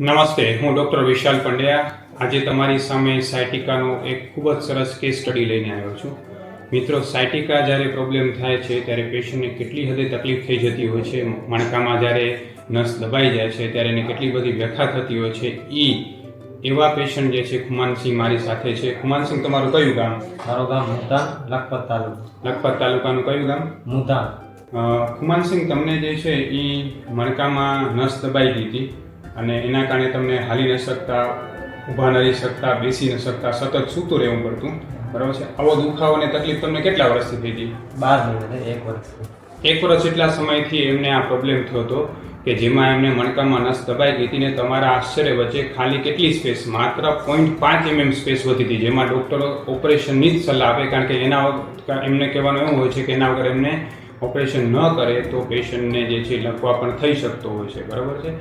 નમસ્તે હું ડૉક્ટર વિશાલ પંડ્યા. આજે તમારી સામે સાયટિકાનો એક ખૂબ જ સરસ કેસ સ્ટડી લઈને આવ્યો છું. મિત્રો સાયટિકા જ્યારે પ્રોબ્લેમ થાય છે ત્યારે પેશન્ટને કેટલી હદે તકલીફ થઈ જતી હોય છે મણકામાં જ્યારે નસ દબાઈ જાય છે ત્યારે એને કેટલી બધી વ્યથા થતી હોય છે એ એવા પેશન્ટ જે છે ખુમાનસિંહ મારી સાથે છે. ખુમાનસિંહ તમારું કયું ગામ? મારું ગામ મુતાન લખપત તાલુકા. લખપત તાલુકાનું કયું ગામ? મુતાન અ, ખુમાનસિંહ તમને જે છે એ મણકામાં નસ દબાઈ હતી. અને એના કારણે તમને હાલી ન શકતા ઊભા ન રહી શકતા બેસી ન શકતા સતત સૂતું રહેવું પડતું. બરાબર છે? આવો દુખાવો અને તકલીફ તમને કેટલા વર્ષથી થઈ હતી? બાર મહિના એક વર્ષ એક વર્ષ જેટલા સમયથી એમને આ પ્રોબ્લેમ થયો હતો કે જેમાં એમને મણકામાં નસ દબાઈ ગઈ હતી ને તમારા આશ્ચર્ય વચ્ચે ખાલી કેટલી સ્પેસ? માત્ર પોઈન્ટ પાંચ એમએમ સ્પેસ વધી હતી જેમાં ડૉક્ટરો ઓપરેશનની જ સલાહ આપે. કારણ કે એના એમને કહેવાનું એવું હોય છે કે એના વગર એમને ઓપરેશન ન કરે તો પેશન્ટને જે છે લખવા પણ થઈ શકતો હોય છે. બરાબર છે?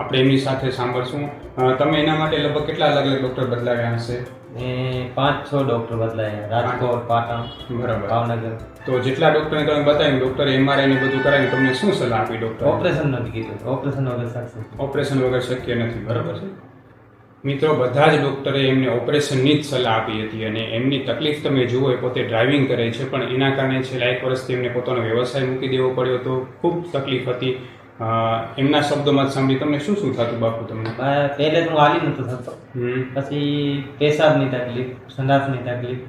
આપણે એમની સાથે સાંભળશું. તમે એના માટે લગભગ કેટલા અલગ અલગ ડૉક્ટર બદલાવ્યા હશે? પાંચ છ ડૉક્ટર બદલાયા. રાજકોટ પાટણ બરાબર. ભાવનગર. તો જેટલા ડૉક્ટરને તમે બતાવ્યું ડૉક્ટરે એમઆરઆઈ ને બધું કરાવી તમને શું સલાહ આપી ડૉક્ટર ઓપરેશન નથી કીધું. ઓપરેશન વગર શકશે ઓપરેશન વગર શક્ય નથી. બરાબર છે? મિત્રો બધા જ ડૉક્ટરે એમને ઓપરેશનની જ સલાહ આપી હતી અને એમની તકલીફ તમે જુઓ એ પોતે ડ્રાઇવિંગ કરે છે. પણ એના કારણે છેલ્લા એક વર્ષથી એમને પોતાનો વ્યવસાય મૂકી દેવો પડ્યો હતો. ખૂબ તકલીફ હતી. એમના શબ્દોમાં સાંભળી. તમને શું શું થતું બાપુ તમને? પહેલે તો હાલી નતો થતો. પછી પેશાબની તકલીફ સંડાસની તકલીફ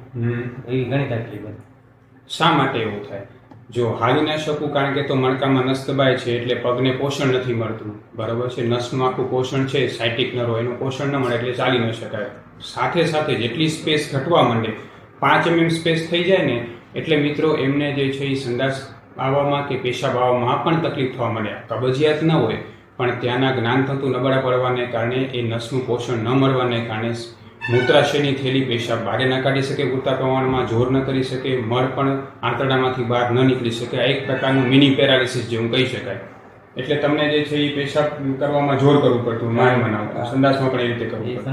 એવી ઘણી તકલીફ. હતી શા માટે એવું થાય? જો હાલી ના શકું કારણ કે તો મણકામાં નસ દબાય છે એટલે પગને પોષણ નથી મળતું. બરાબર છે? નસનું આખું પોષણ છે સાયટિક નરો એનું પોષણ ન મળે એટલે ચાલી ન શકાય. સાથે સાથે જેટલી સ્પેસ ઘટવા માંડે પાંચ એમએમ સ્પેસ થઈ જાય ને એટલે મિત્રો એમને જે છે એ સંડાસ આવવામાં કે પેશાબ આવવામાં પણ તકલીફ થવા મળ્યા કબજિયાત ન હોય પણ ત્યાંના જ્ઞાન થતું નબળા પડવાને કારણે એ નસનું પોષણ ન મળવાને કારણે મૂત્રાશયની થેલી પેશાબ બહાર ન કાઢી શકે પૂરતા પ્રમાણમાં જોર ન કરી શકે મળ પણ આંતરડામાંથી બહાર ન નીકળી શકે. આ એક પ્રકારનું મિની પેરાલિસિસ જેવું કહી શકાય. એટલે તમને જે છે એ પેશાબ કરવામાં જોર કરવું પડતું માન બનાવતું સંદાસમાં પણ એ રીતે કરવું હતું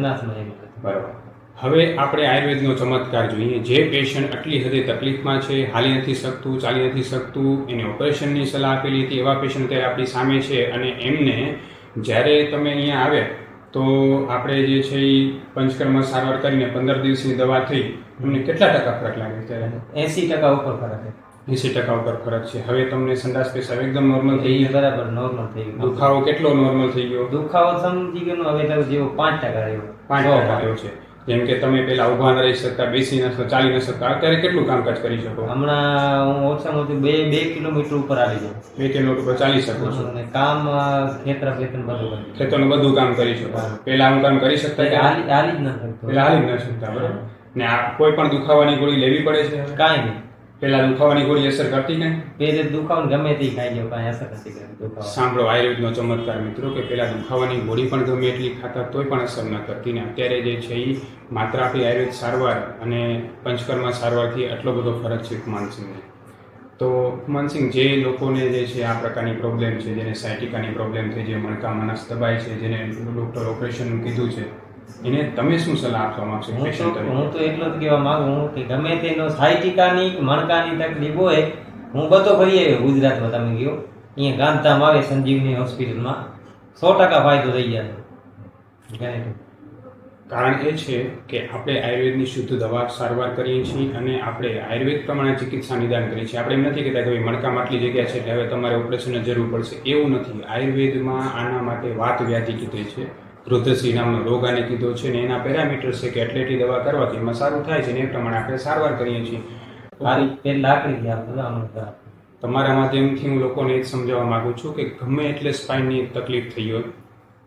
બરાબર. હવે આપણે આયુર્વેદનો ચમત્કાર જોઈએ. જે પેશન્ટ આટલી હદે તકલીફમાં છે હાલી નથી શકતું ચાલી નથી શકતું એને ઓપરેશનની સલાહ આપેલી હતી એવા પેશન્ટ અત્યારે આપણી સામે છે અને એમને જ્યારે તમે અહીંયા આવ્યા તો આપણે જે છે એ પંચકર્મ સારવાર કરીને પંદર દિવસની દવા થઈ એમને કેટલા ટકા ફરક લાગે ત્યારે? એસી ટકા ઉપર ફરક છે. એંસી ટકા ઉપર ફરક છે. હવે તમને સંડાસ પેશાબ એકદમ નોર્મલ થઈ ગયો? બરાબર નોર્મલ થઈ ગયું. દુખાવો કેટલો નોર્મલ થઈ ગયો? દુખાવો સમજી ગયો હવે તો જેવો પાંચ ટકા રહ્યો. પાંચ ટકા. રહ્યો છે. જેમ કે તમે પેલા ઊભા ન રહી શકતા બેસી ન શકતા ચાલી ન શકતા અત્યારે કેટલું કામકાજ કરી શકો? હમણાં હું ઓછામાં ઓછું બે બે કિલોમીટર ઉપર આવી જાઉં. બે કિલોમીટર ઉપર ચાલી શકો છો? અને કામ ખેતર ખેતર બધું ખેતરનું બધું કામ કરી શકો. પેલા આમ કામ કરી શકતા કે હાલી હાલી જ ન શકતો. પેલા હાલી જ ન શકતા બરાબર? ને આ કોઈ પણ દુખાવાની ગોળી લેવી પડે છે કાંઈ નહીં. પેલા દુખાવાની ગોળી અસર કરતી ને પેલે દુખાવો ગમે તે ખાઈ ગયો કાંઈ અસર નથી કરતી દુખાવો. સાંભળો આયુર્વેદનો ચમત્કાર મિત્રો કે પેલા દુખાવાની ગોળી પણ ગમે એટલી ખાતા તોય પણ અસર ન કરતી ને અત્યારે જે છે એ માત્ર આપણી આયુર્વેદ સારવાર અને પંચકર્મ સારવારથી આટલો બધો ફરક છે માનસિંહને. તો માનસિંહ જે લોકોને જે છે આ પ્રકારની પ્રોબ્લેમ છે જેને સાયટિકાની પ્રોબ્લેમ થઈ જે મણકામાં નસ દબાય છે જેને ડૉક્ટર ઓપરેશનનું કીધું છે એને તમે શું સલાહ આપવા માંગશો હું તો એટલો જ કહેવા માંગુ કે ગમે તેનો સાયટિકાની મણકાની તકલીફ હોય હું બધો ફરી આવ્યો ગુજરાતમાં તમે ગયો. અહીંયા ગાંધધામ આવે સંજીવની હોસ્પિટલમાં. સો ટકા ફાયદો થઈ જાય. કારણ એ છે કે આપણે આયુર્વેદની શુદ્ધ દવા સારવાર કરીએ છીએ અને આપણે આયુર્વેદ પ્રમાણે ચિકિત્સા નિદાન કરીએ છીએ. આપણે એમ નથી કહેતા કે ભાઈ મણકામાં આટલી જગ્યા છે એટલે હવે તમારે ઓપરેશનની જરૂર પડશે. એવું નથી. આયુર્વેદમાં આના માટે વાત વ્યાધિ કીધી છે. રુદ્રસિંહ નામનો રોગ આને કીધો છે ને એના પેરામીટર છે કે એટલી એટલી દવા કરવાથી એમાં સારું થાય છે ને એ પ્રમાણે આપણે સારવાર કરીએ છીએ. તમારા માધ્યમથી હું લોકોને એ જ સમજાવવા માંગુ છું કે ગમે એટલે સ્પાઇનની તકલીફ થઈ હોય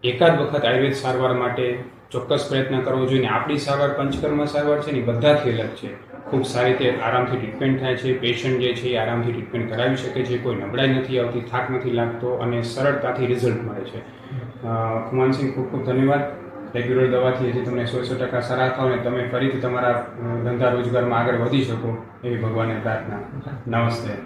એકાદ વખત આયુર્વેદ સારવાર માટે ચોક્કસ પ્રયત્ન કરવો જોઈએ ને આપણી સારવાર પંચકર્મ સારવાર છે ને બધાથી અલગ છે. ખૂબ સારી રીતે આરામથી ટ્રીટમેન્ટ થાય છે પેશન્ટ જે છે એ આરામથી ટ્રીટમેન્ટ કરાવી શકે છે કોઈ નબળાઈ નથી આવતી થાક નથી લાગતો અને સરળતાથી રિઝલ્ટ મળે છે. ખુમાનસિંહ ખૂબ ખૂબ ધન્યવાદ. રેગ્યુલર દવાથી હજી તમને સો સો ટકા સારા થાવ અને તમે ફરીથી તમારા ધંધા રોજગારમાં આગળ વધી શકો એવી ભગવાનને પ્રાર્થના. નમસ્તે.